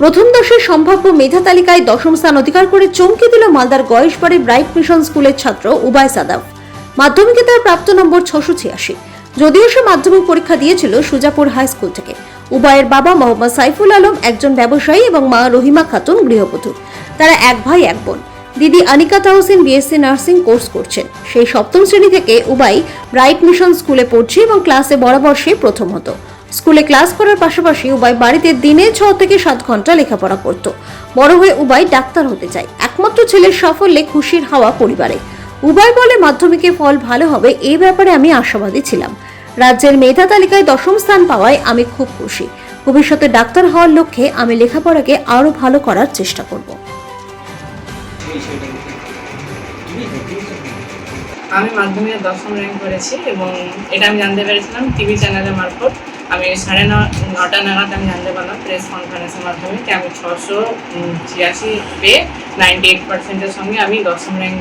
প্রথম দশের সম্ভাব্য মেধা তালিকায় দশম স্থান অধিকার করে চমকে দিল মালদার গয়েশবাড়ি ব্রাইট মিশন স্কুলের ছাত্র উবায় সাদাফ। মাধ্যমিকে তার প্রাপ্ত নম্বর ছশো ছিয়াশি। যদিও সে মাধ্যমিক পরীক্ষা দিয়েছিল সুজাপুর হাই স্কুল থেকে। উবায়ের বাবা মোহাম্মদ সাইফুল আলম একজন ব্যবসায়ী এবং মা রহিমা খাতুন গৃহবধূ। তারা এক ভাই, এক বোন। দিদি Anika Tahsin BSC nursing course করছেন। সেই সপ্তম শ্রেণি থেকে উবাই ব্রাইট মিশন স্কুলে পড়ছে এবং ক্লাসে বরাবর সে প্রথম হতো স্কুলে ক্লাস করার পাশাপাশি উবাই বাড়িতে দিনে ছ থেকে সাত ঘণ্টা লেখাপড়া করত। বড় হয়ে উবাই ডাক্তার হতে চায়। একমাত্র ছেলের সাফল্যে খুশির হাওয়া পরিবারে। উবাই বলে মাধ্যমিকে ফল ভালো হবে এই ব্যাপারে আমি আশাবাদী ছিলাম। রাজ্যের মেধা তালিকায় দশম স্থান পাওয়ায় আমি খুব খুশি। ভবিষ্যতে ডাক্তার হওয়ার লক্ষ্যে আমি লেখাপড়াকে আরও ভালো করার চেষ্টা করব। আমি মাধ্যমিকে দশম র্যাঙ্ক করেছি এবং এটা আমি জানতে পেরেছিলাম টিভি চ্যানেলের মারফত। আমি সাড়ে নটা নাগাদ আমি জানতে পারলাম প্রেস কনফারেন্সের মাধ্যমে যে আমি ছশো ছিয়াশি পেয়ে নাইনটি এইট পার্সেন্টের সঙ্গে আমি দশম র্যাঙ্ক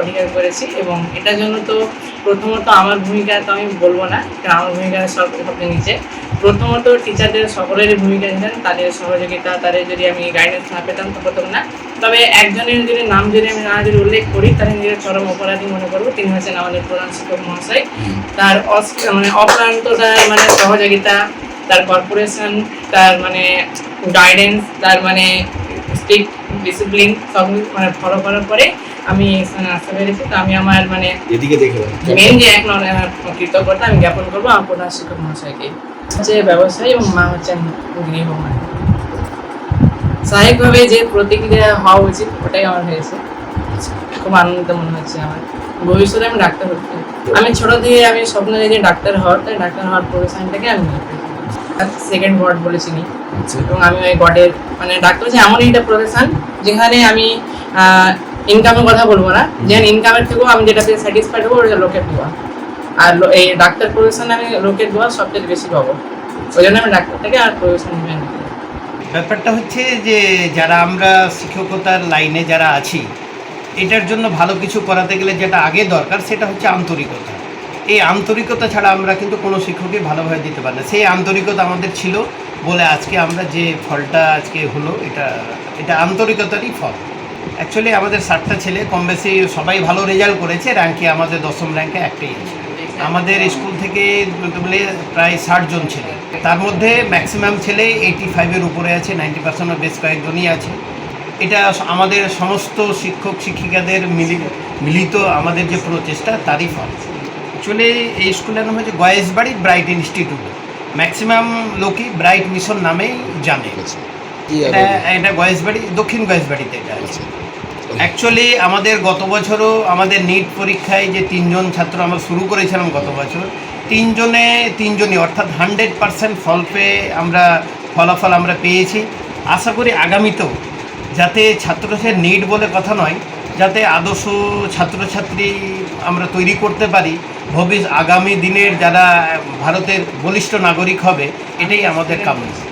অধিকার করেছি এবং এটার জন্য তো প্রথমত আমার ভূমিকা তো আমি বলব না, কারণ আমার ভূমিকা সব সবচেয়ে নিচে। প্রথমত টিচারদের সকলেরই ভূমিকা ছিলেন তাদের সহযোগিতা তাদের যদি আমি গাইডেন্স না পেতাম তো প্রথম না। তবে একজনের যদি নাম যদি আমি না যদি উল্লেখ করি তাহলে নিজের চরম অপরাধী মনে করব। তিনি হচ্ছেন আমাদের প্রধান শিক্ষক মহাশয়। তার মানে অক্লান্ত তার মানে সহযোগিতা তার কর্পোরেশন তার মানে গাইডেন্স তার মানে স্ট্রিক্ট ডিসিপ্লিন সব মানে ফলো করার পরে আমি এখানে আসতে পেরেছি তো আমি আমার মানে এদিকে দেখে মেন যে এক কৃতজ্ঞতা আমি জ্ঞাপন করব আমার প্রধান শিক্ষক মহাশয়কে হচ্ছে ব্যবসায়ী এবং মা হচ্ছেন গৃহমাতা স্বাভাবিকভাবে যে প্রতিক্রিয়া হওয়া উচিত ওটাই আমার হয়েছে। খুব আনন্দিত মনে হচ্ছে আমার। ভবিষ্যতে আমি ডাক্তার হতে আমি ছোট থেকে আমি স্বপ্ন দেখি ডাক্তার হওয়ার তাই ডাক্তার হওয়ার প্রফেশনটাকে আমি সেকেন্ড গড বলে চিনি আচ্ছা। এবং আমি ওই গডের মানে ডাক্তার হচ্ছে এমনই একটা প্রফেশন যেখানে আমি ইনকামের কথা বলব না। যেখানে ইনকামের থেকেও আমি যেটাতে স্যাটিসফাইড হব, ওটা লোকের দোয়া আর এই ডাক্তার প্রফেশনে আমি লোকের দোয়া সবচেয়ে বেশি পাবো। ওই জন্য আমি ডাক্তারটাকে আর প্রফেশন ব্যাপারটা হচ্ছে যে, যারা আমরা শিক্ষকতার লাইনে যারা আছি, এটার জন্য ভালো কিছু করাতে গেলে যেটা আগে দরকার, সেটা হচ্ছে আন্তরিকতা। এই আন্তরিকতা ছাড়া আমরা কিন্তু কোনো শিক্ষকই ভালোভাবে দিতে পারি না। সেই আন্তরিকতা আমাদের ছিল বলে আজকে আমরা যে ফলটা আজকে হলো, এটা এটা আন্তরিকতারই ফল। অ্যাকচুয়ালি আমাদের সাতটা ছেলে কম বেশি সবাই ভালো রেজাল্ট করেছে র্যাঙ্কে আমাদের দশম র্যাঙ্কে একটাই আছে। আমাদের স্কুল থেকে বলে প্রায় ষাট জন ছেলে। তার মধ্যে ম্যাক্সিমাম ছেলে এইটি ফাইভের উপরে আছে নাইনটি পার্সেন্টের বেশ কয়েকজনই আছে। এটা আমাদের সমস্ত শিক্ষক শিক্ষিকাদের মিলি মিলিত আমাদের যে প্রচেষ্টা তারই ফল। অ্যাকচুয়ালি এই স্কুলের নাম হচ্ছে গয়েশবাড়ি ব্রাইট ইনস্টিটিউট ম্যাক্সিমাম লোকই ব্রাইট মিশন নামেই জানে। কি এটা এটা গয়েশবাড়ি দক্ষিণ গয়েশবাড়িতে এটা আছে। আচ্ছা। অ্যাকচুয়ালি আমাদের গত বছরও আমাদের নিট পরীক্ষায় যে তিনজন ছাত্র আমরা শুরু করেছিলাম গত বছর, তিনজনে, তিনজনই, অর্থাৎ হান্ড্রেড পারসেন্ট ফল পেয়ে আমরা, ফলাফল আমরা পেয়েছি। আশা করি আগামীতেও যাতে ছাত্রছাত্রীর নিট বলে কথা নয়, যাতে আদর্শ ছাত্রছাত্রী আমরা তৈরি করতে পারি, ভবিষ্যৎ, আগামী দিনের যারা ভারতের বলিষ্ঠ নাগরিক হবে, এটাই আমাদের কামনা